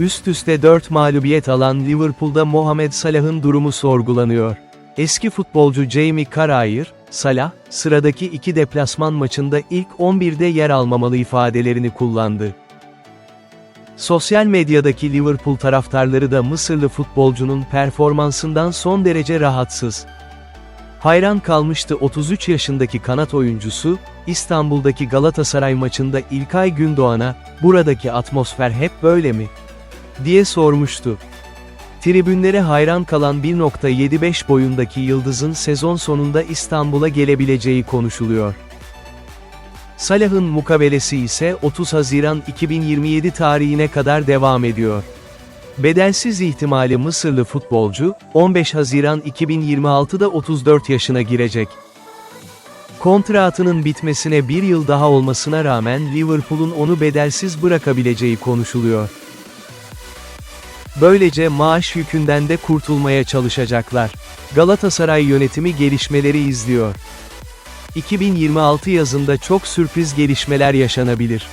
Üst üste 4 mağlubiyet alan Liverpool'da Mohamed Salah'ın durumu sorgulanıyor. Eski futbolcu Jamie Carragher, Salah, sıradaki iki deplasman maçında ilk 11'de yer almamalı ifadelerini kullandı. Sosyal medyadaki Liverpool taraftarları da Mısırlı futbolcunun performansından son derece rahatsız. Hayran kalmıştı 33 yaşındaki kanat oyuncusu, İstanbul'daki Galatasaray maçında İlkay Gündoğan'a, buradaki atmosfer hep böyle mi? Diye sormuştu. Tribünlere hayran kalan 1.75 boyundaki yıldızın sezon sonunda İstanbul'a gelebileceği konuşuluyor. Salah'ın mukabelesi ise 30 Haziran 2027 tarihine kadar devam ediyor. Bedelsiz ihtimali Mısırlı futbolcu, 15 Haziran 2026'da 34 yaşına girecek. Kontratının bitmesine bir yıl daha olmasına rağmen Liverpool'un onu bedelsiz bırakabileceği konuşuluyor. Böylece maaş yükünden de kurtulmaya çalışacaklar. Galatasaray yönetimi gelişmeleri izliyor. 2026 yazında çok sürpriz gelişmeler yaşanabilir.